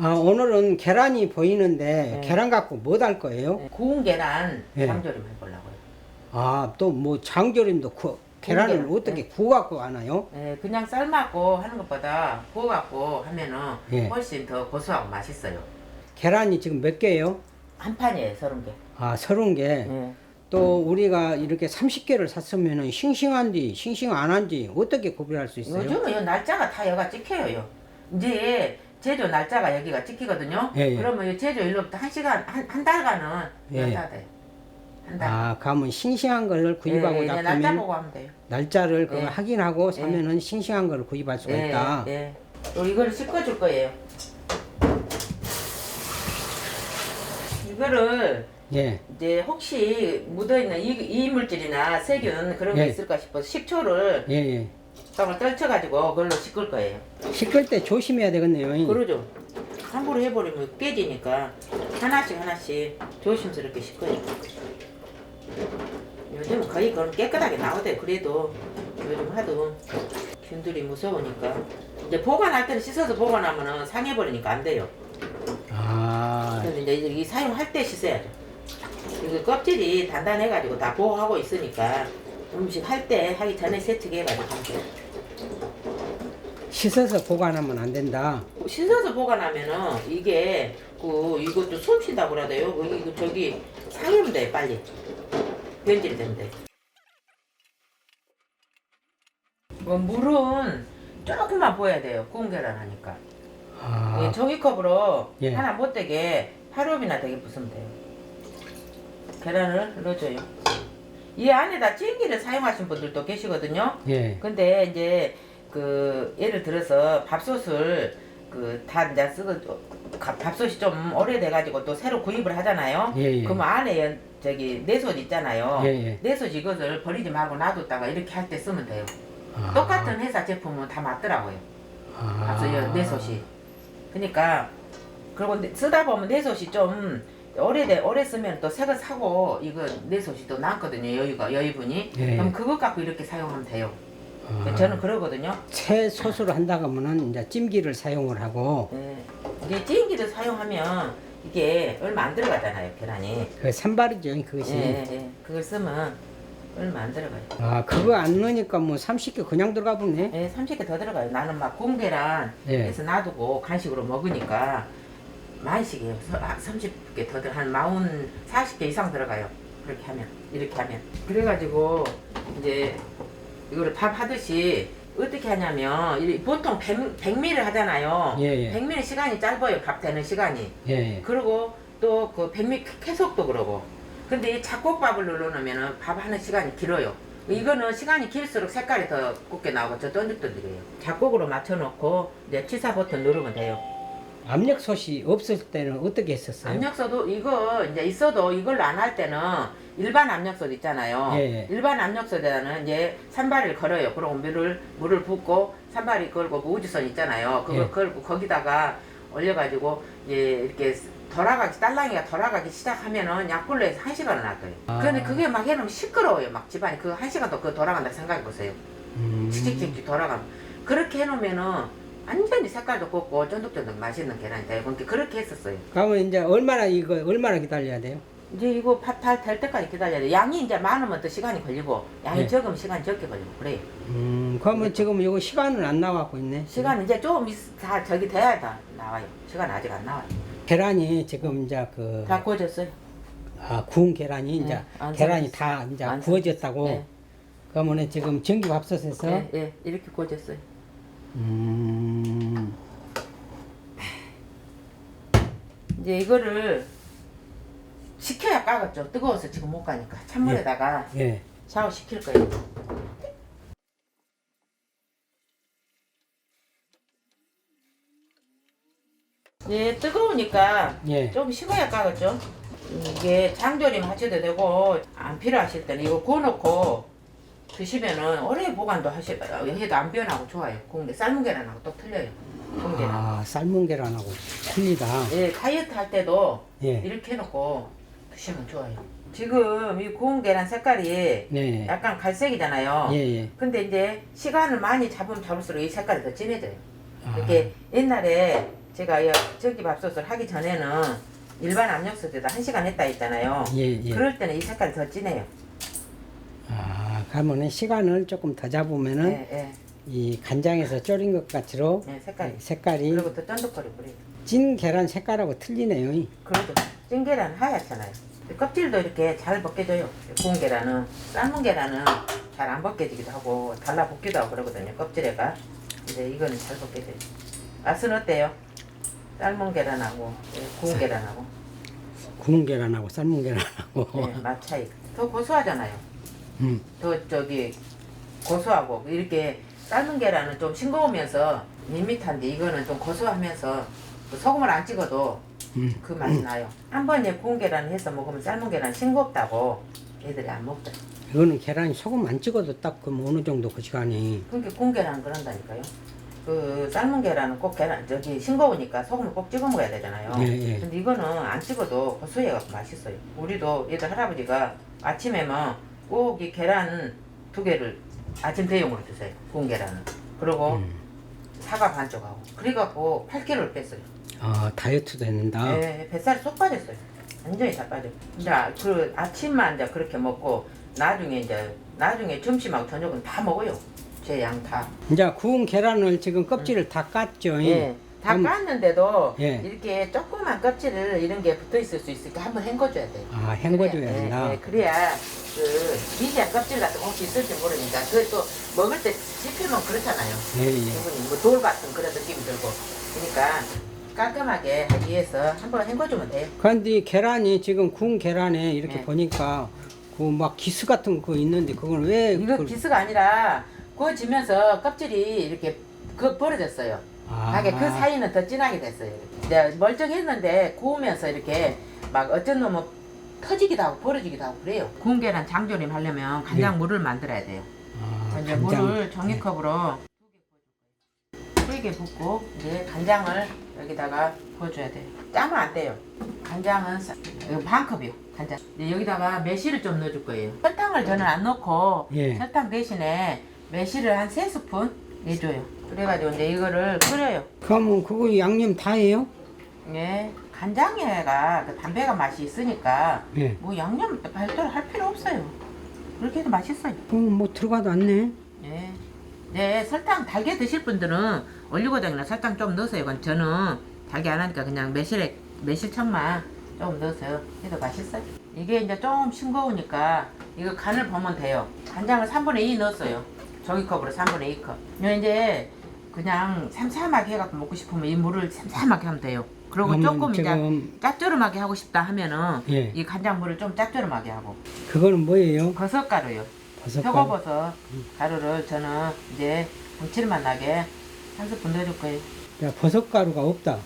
아, 오늘은 계란이 보이는데 네. 계란 갖고 뭐 할 거예요? 네, 구운 계란 예. 장조림 해보려고요. 아, 또 뭐 장조림도 구, 계란을 계란, 어떻게 네. 구워 갖고 하나요? 예, 그냥 삶았고 하는 것보다 구워갖고 하면은 예. 훨씬 더 고소하고 맛있어요. 계란이 지금 몇 개예요? 한 판이에요, 서른 개. 아, 서른 개. 예. 또 우리가 이렇게 30개를 샀으면은 싱싱한지 싱싱 안 한지 어떻게 구별할 수 있어요? 요즘은 요 날짜가 다 여가 찍혀요. 요. 이제 제조 날짜가 여기가 찍히거든요. 예, 예. 그러면 요 제조 일로부터 한 시간 한, 한 달간은 예. 날짜 돼요. 한 달. 아, 가면 싱싱한 걸 구입하고 예, 예, 날짜 놔두면 보고 하면 돼요. 날짜를 그거 예. 확인하고 사면은 싱싱한 걸 구입할 수가 있다. 예, 예. 또 이거를 씻어줄 거예요. 이거를 예. 이제 혹시 묻어있는 이, 이물질이나 세균 그런 게 예. 있을까 싶어서 식초를 예, 예. 떡을 떨쳐가지고 그걸로 씻을 거예요. 씻을 때 조심해야 되겠네요. 그러죠. 함부로 해버리면 깨지니까 하나씩 하나씩 조심스럽게 씻어요. 요즘 거의 그런 깨끗하게 나오대요. 그래도 요즘 하도 균들이 무서우니까 이제 보관할 때는 씻어서 보관하면은 상해버리니까 안 돼요. 아, 그래서 이제 이 사용할 때 씻어야죠. 이거 껍질이 단단해가지고 다 보호하고 있으니까 음식 할 때 하기 전에 세척해가지고 하면 돼요. 씻어서 보관하면 안 된다. 씻어서 보관하면은 이게 그 이것도 숨 쉰다고 그러대요. 그 이거 저기 상하면 돼 빨리 돼. 뭐 물은 조금만 부어야 돼요. 구운 계란 하니까. 아, 예, 종이컵으로 예. 하나 못 되게 8호비나 되게 부으면 돼요. 계란을 넣어줘요. 이 안에다 찜기를 사용하신 분들도 계시거든요. 예. 근데 이제 그 예를 들어서 밥솥을 그다 이제 쓰고 가- 밥솥이 좀 오래돼가지고 또 새로 구입을 하잖아요. 예, 예. 그럼 안에 저기 내솥 있잖아요. 예, 예. 내솥 이것을 버리지 말고 놔뒀다가 이렇게 할 때 쓰면 돼요. 아, 똑같은 회사 제품은 다 맞더라고요. 아, 밥솥 내솥이. 그러니까 그리고 내- 쓰다 보면 내솥이 좀 오래돼 오래 쓰면 또 새거 사고 이거 내솥이 또 남거든요 여유가 여유분이. 예. 그럼 그것 갖고 이렇게 사용하면 돼요. 아, 저는 그러거든요. 새 솥으로 한다 그러면은 이제 찜기를 사용을 하고 예. 이게 찌개기를 사용하면 이게 얼마 안 들어가잖아요 계란이. 그 산발이죠 그것이. 예, 예. 그걸 쓰면 얼마 안 들어가요. 아, 그거 안 넣으니까 뭐 30개 그냥 들어가 보네. 예, 30개 더 들어가요. 나는 막 공계란 예. 해서 놔두고 간식으로 먹으니까 많이씩이에요. 30개 더 들어 한 마흔 40개 이상 들어가요. 그렇게 하면 이렇게 하면 그래가지고 이제 이거를 밥 하듯이 어떻게 하냐면 이 보통 100, 100ml 하잖아요. 예, 예. 100ml 시간이 짧아요. 밥 되는 시간이. 예. 그리고 또 그 100ml 계속도 그러고. 근데 이 잡곡밥을 눌러놓으면 밥 하는 시간이 길어요. 이거는 시간이 길수록 색깔이 더 곱게 나오고 저 쫀득쫀득해요. 잡곡으로 맞춰놓고 이제 취사 버튼 누르면 돼요. 압력솥이 없을 때는 어떻게 했었어요? 압력솥도 이거 이제 있어도 이걸로 안 할 때는 일반 압력솥 있잖아요. 예, 예. 일반 압력솥에다는 이제 산발을 걸어요. 그리고 물을 물을 붓고 산발이 걸고 그 우주선 있잖아요. 그거 예. 걸고 거기다가 올려가지고 이제 이렇게 돌아가기 딸랑이가 돌아가기 시작하면은 약불로 해서 한 시간을 놔둬요. 아. 근데 그게 막 해놓으면 시끄러워요. 막 집안이 그 한 시간 더 돌아간다 생각해 보세요. 음, 칙칙칙칙 돌아가면 그렇게 해놓으면은 완전히 색깔도 곱고 쫀득쫀득 맛있는 계란이 돼요. 그러니까 그렇게 했었어요. 그러면 이제 얼마나 이거 얼마나 기다려야 돼요? 이제 이거 팥탈될 때까지 기다려야 돼. 양이 이제 많으면 또 시간이 걸리고, 양이 네. 적으면 시간 이 적게 걸리고, 그래요. 음, 그러면 지금 이거 시간은 안 나와고 있네. 시간 이제 조금 있- 다 저기 돼야 다 나와요. 시간 아직 안 나와요. 계란이 지금 이제 그 다 구워졌어요. 아, 구운 계란이 이제 네, 안 계란이. 다 이제 안 구워졌다고. 네. 그러면은 지금 전기밥솥에서 예, 예, 이렇게 구워졌어요. 음, 이제 이거를 식혀야 까겠죠. 뜨거워서 지금 못 가니까. 찬물에다가 예. 샤워 시킬 거예요. 예, 뜨거우니까 예. 좀 식어야 까겠죠. 이게 장조림 하셔도 되고 안 필요하실 때는 이거 구워놓고 드시면은 오래 보관도 하시 해도 안 변하고 좋아요. 게 삶은 계란하고 또 틀려요. 계란. 아, 삶은 계란하고 틀리다. 예, 다이어트 할 때도 예. 이렇게 해놓고 드시면 좋아요. 지금 이 구운 계란 색깔이 네. 약간 갈색이잖아요. 예, 예. 근데 이제 시간을 많이 잡으면 잡을수록 이 색깔이 더 진해져요. 아. 이렇게 옛날에 제가 이 전기밥솥을 하기 전에는 일반 압력솥에다 한 시간 했다 했잖아요. 예, 예. 그럴 때는 이 색깔이 더 진해요. 아, 그러면은 시간을 조금 더 잡으면은 예, 예. 이 간장에서 졸인 것 같이로 예, 색깔이. 색깔이 그리고 또 쫀득거리고 그래요. 찐 계란 색깔하고 틀리네요. 그래도 찐 계란 하얗잖아요. 껍질도 이렇게 잘 벗겨져요. 구운 계란은 삶은 계란은 잘 안 벗겨지기도 하고 달라 볶기도 하고 그러거든요. 껍질에가. 근데 이거는 잘 벗겨져요. 맛은 어때요? 삶은 계란하고 예, 구운 계란하고 구운 계란하고 삶은 계란하고. 예, 맛 차이. 더 고소하잖아요. 음. 더 저기 고소하고 이렇게 삶은 계란은 좀 싱거우면서 밋밋한데 이거는 좀 고소하면서 그 소금을 안 찍어도 음. 그 맛이 나요. 한 번에 구운 계란 해서 먹으면 삶은 계란 싱겁다고 애들이 안 먹더라. 이거는 계란이 소금 안 찍어도 딱 그럼 어느 정도 그 시간이 그러니까 구운 계란은 그런다니까요. 그 삶은 계란은 꼭 계란 저기 싱거우니까 소금을 꼭 찍어 먹어야 되잖아요. 예, 예. 근데 이거는 안 찍어도 고소해갖고 맛있어요. 우리도 얘들 할아버지가 아침에만 꼭 이 계란 두 개를 아침 대용으로 드세요. 구운 계란은. 그리고 음. 사과 반쪽하고. 그래갖고 8kg를 뺐어요. 아 다이어트도 했는다. 네, 뱃살이 쏙 빠졌어요. 완전히 다 빠져. 이제 그 아침만 이제 그렇게 먹고 나중에 이제 나중에 점심하고 저녁은 다 먹어요. 제 양 다. 이제 구운 계란을 지금 껍질을 다 깠죠. 예. 다 그럼- 깠는데도 예. 이렇게 조그만 껍질을 이런 게 붙어 있을 수 있으니까 한번 헹궈줘야 돼요. 아 헹궈줘야 그래야- 된다. 예, 예, 그래야 그 미세한 껍질 같은 거 혹시 있을지 모르니까 그 또 먹을 때 씹히면 그렇잖아요. 예, 예. 기분이 뭐 돌 같은 그런 느낌이 들고 그러니까 깔끔하게 하기 위해서 한번 헹궈주면 돼요. 그런데 이 계란이 지금 구운 계란에 이렇게 네. 보니까 그 막 기스 같은 거 있는데 그건 왜 이거 그걸- 기스가 아니라 구워지면서 껍질이 이렇게 그 벌어졌어요. 아. 하게 그 사이는 더 진하게 됐어요. 이제 멀쩡했는데 구우면서 이렇게 막 어쩐 놈은 터지기도 하고 벌어지기도 하고 그래요. 구운 계란 장조림 하려면 간장 물을 만들어야 돼요. 아, 이제 간장. 물을 종이컵으로 세개 붓고 이제 간장을 여기다가 부어줘야 돼요. 짜면 안 돼요. 간장은 사- 이거 반 컵이요. 간장. 이제 여기다가 매실을 좀 넣어줄 거예요. 설탕을 저는 안 넣고 예. 설탕 대신에 매실을 한 세 스푼 내줘요. 그래가지고 이제 이거를 끓여요. 그러면 그거 양념 다 해요? 예, 간장에가 그 담배가 맛이 있으니까 예. 뭐 양념 별도로 할 필요 없어요. 그렇게 해도 맛있어요. 그럼 뭐 들어가도 않네. 예. 네, 설탕 달게 드실 분들은 올리고당이나 설탕 좀 넣으세요. 그건 저는 달게 안 하니까 그냥 매실에 매실청만 좀 넣어서 해도 맛있어요. 이게 이제 좀 싱거우니까 이거 간을 보면 돼요. 간장을 3분의 2 넣었어요. 종이컵으로 3분의 2컵. 이거 이제 그냥 삼삼하게 해갖고 먹고 싶으면 이 물을 삼삼하게 하면 돼요. 그리고 조금 이제 지금 짭조름하게 하고 싶다 하면은 예. 이 간장물을 좀 짭조름하게 하고 그거는 뭐예요? 버섯가루요. 버섯 가루. 표고버섯 가루를 저는 이제 감칠맛 나게 한 스푼 넣어줄 거예요. 야, 버섯 가루가 없다.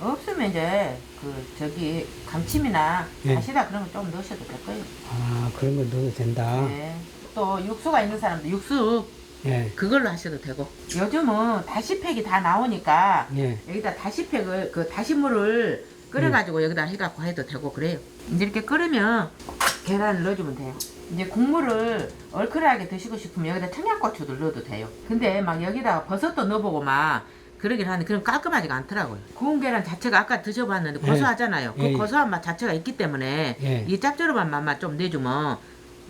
없으면 이제 그 저기 감침이나 예. 다시다 그런 거 좀 넣으셔도 될 거예요. 아 그런 거 넣어도 된다. 네. 또 육수가 있는 사람도 육수 예. 그걸로 하셔도 되고 요즘은 다시팩이 다 나오니까 예. 여기다 다시팩을 그 다시물을 끓여가지고 여기다 해갖고 해도 되고 그래요. 이제 이렇게 끓으면 계란을 넣어주면 돼요. 이제 국물을 얼큰하게 드시고 싶으면 여기다 청양고추도 넣어도 돼요. 근데 막 여기다가 버섯도 넣어보고 막 그러긴 하는데 그럼 깔끔하지가 않더라고요. 구운 계란 자체가 아까 드셔봤는데 예. 고소하잖아요. 예, 예. 그 고소한 맛 자체가 있기 때문에 예. 이 짭조름한 맛만 좀 내주면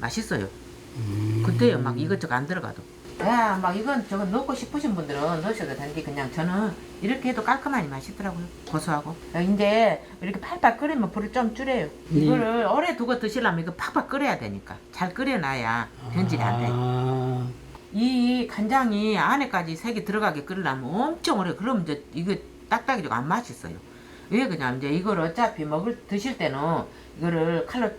맛있어요. 음. 그때요 막 이것저것 안 들어가도 야 막 이건 저건 넣고 싶으신 분들은 넣으셔도 되는데 그냥 저는 이렇게 해도 깔끔하니 맛있더라고요 고소하고. 어, 이제 이렇게 팔팔 끓이면 불을 좀 줄여요. 네. 이거를 오래 두고 드시려면 이거 팍팍 끓여야 되니까 잘 끓여놔야 변질이 안 돼. 아, 이 간장이 안에까지 색이 들어가게 끓이려면 엄청 오래 그러면 이제 이게 딱딱해지고 안 맛있어요. 왜 그냥 이제 이걸 어차피 먹을 드실 때는 이거를 칼로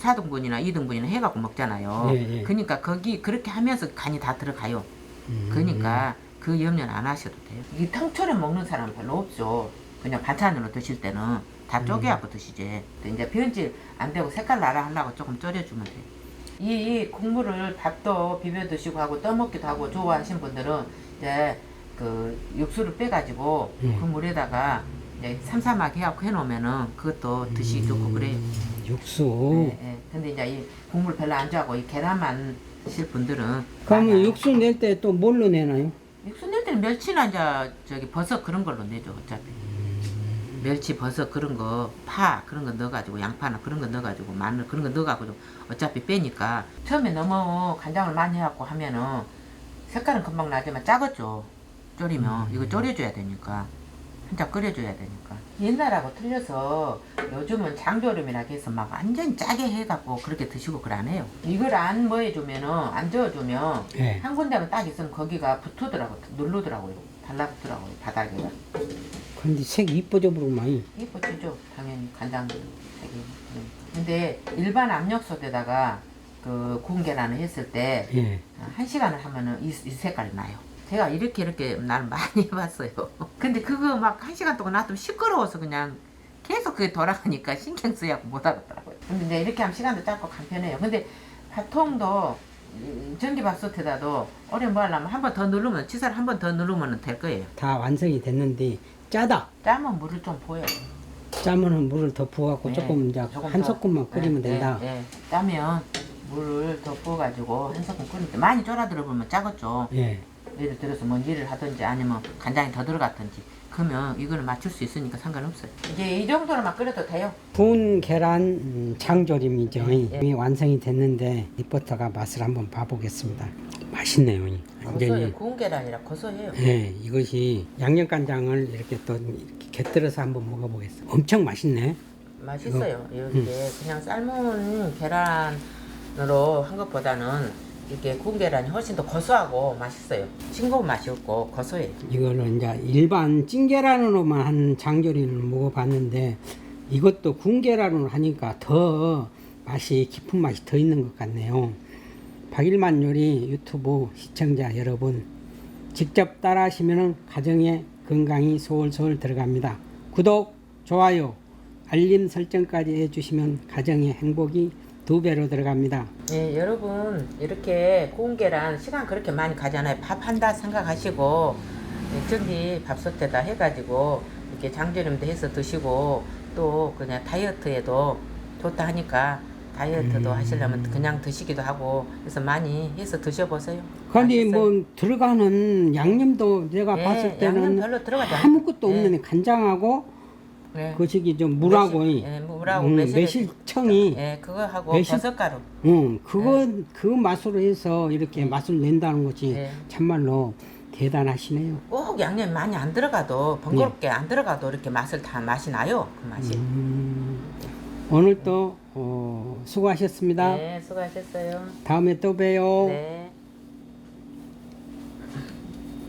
4등분이나 2등분이나 해갖고 먹잖아요 예, 예. 그러니까 거기 그렇게 하면서 간이 다 들어가요 음. 그러니까 그 염려는 안 하셔도 돼요 이 탕처럼 먹는 사람 별로 없죠 그냥 반찬으로 드실 때는 음. 다 쪼개갖고 드시지 이제 변질 안 되고 색깔 나라 하려고 조금 졸여주면 돼요 이, 이 국물을 밥도 비벼 드시고 하고 떠먹기도 하고 좋아하시는 분들은 이제 그 육수를 빼가지고 음. 그 물에다가 이제 삼삼하게 해갖고 해놓으면은 그것도 드시기 좋고 그래요. 음, 육수. 예, 예. 근데 이제 이 국물 별로 안 좋아하고 이 계란만 드실 분들은 그러면. 육수 낼 때 또 뭘로 내나요? 육수 낼 때는 멸치나 이제 저기 버섯 그런 걸로 내죠 어차피. 멸치, 버섯 그런 거, 파 그런 거 넣어가지고 양파나 그런 거 넣어가지고 마늘 그런 거 넣어가지고 어차피 빼니까 처음에 너무 간장을 많이 해갖고 하면은 색깔은 금방 나지만 작았죠. 졸이면 이거 졸여줘야 되니까 한참 끓여줘야 되니까 옛날하고 틀려서 요즘은 장조림이라 해서 막 완전 짜게 해갖고 그렇게 드시고 해요. 이걸 안 뭐 해주면은 안 저어주면 예. 한 군데만 딱 있으면 거기가 붙으더라고 누르더라고요. 달라붙더라고요 바닥에가. 근데 색이 이뻐져 많이. 이뻐지죠 당연히 간장 색이. 네. 근데 일반 압력솥에다가 그 구운 계란을 했을 때 예. 한 시간을 하면은 이, 이 색깔이 나요. 제가 이렇게 이렇게 나는 많이 해봤어요. 근데 그거 막 한 시간 동안 놔두면 시끄러워서 그냥 계속 그게 돌아가니까 신경 쓰여고 못 하겠더라고요. 근데 이제 이렇게 하면 시간도 짧고 간편해요. 근데 밥통도 이 전기 밥솥에다도 오래 뭐 하려면 한 번 더 누르면 치사를 한 번 더 누르면 될 거예요. 다 완성이 됐는데 짜다. 짜면 물을 좀 부어요. 짜면은 물을 더 부어갖고 네, 조금 이제 조금 한 더. 소끔만 끓이면 네, 된다. 네, 네. 짜면 물을 더 부어가지고 한 소끔 끓일 때 많이 쫄아들어 보면 짜겠죠. 예. 예를 들어서 먼지를 하든지 아니면 간장이 더 들어갔든지 그러면 이거는 맞출 수 있으니까 상관없어요. 이제 이 정도로만 끓여도 돼요. 구운 계란 음, 장조림이죠. 예. 이미 완성이 됐는데 리포터가 맛을 한번 봐보겠습니다. 맛있네요. 고소해요. 완전히. 구운 계란이라 고소해요. 예, 이것이 양념간장을 이렇게 또 이렇게 곁들여서 한번 먹어보겠습니다. 엄청 맛있네. 맛있어요. 음. 이게 그냥 삶은 계란으로 한 것보다는 이게 구운 계란이 훨씬 더 고소하고 맛있어요. 싱거운 맛이 없고 고소해요. 이거는 이제 일반 찐계란으로만 한 장조림을 먹어봤는데 이것도 구운 계란으로 하니까 더 맛이 깊은 맛이 더 있는 것 같네요. 박일만 요리 유튜브 시청자 여러분 직접 따라하시면 가정에 건강이 솔솔 들어갑니다. 구독, 좋아요, 알림 설정까지 해주시면 가정의 행복이 두 배로 들어갑니다. 네, 여러분 이렇게 구운 계란 시간 그렇게 많이 가잖아요. 밥 한다 생각하시고 네, 전기 밥솥에다 해가지고 이렇게 장조림도 해서 드시고 또 그냥 다이어트에도 좋다 하니까 다이어트도 음. 하시려면 그냥 드시기도 하고 그래서 많이 해서 드셔보세요. 근데 맛있어요. 뭐 들어가는 양념도 내가 네, 봤을 양념 때는 별로 들어가지 않- 아무것도 네. 없는 간장하고 네. 그 저기 좀 물하고 매실, 예, 물하고 음, 매실, 매실청이 예, 그거 하고 매실- 버섯가루. 응 그거 네. 그 맛으로 해서 이렇게 맛을 낸다는 것이 예. 참말로 대단하시네요. 꼭 양념이 많이 안 들어가도 번거롭게 안 들어가도 이렇게 맛을 다 맛이 나요. 그 맛이. 음, 오늘 또 어, 수고하셨습니다. 네, 수고하셨어요. 다음에 또 봬요. 네.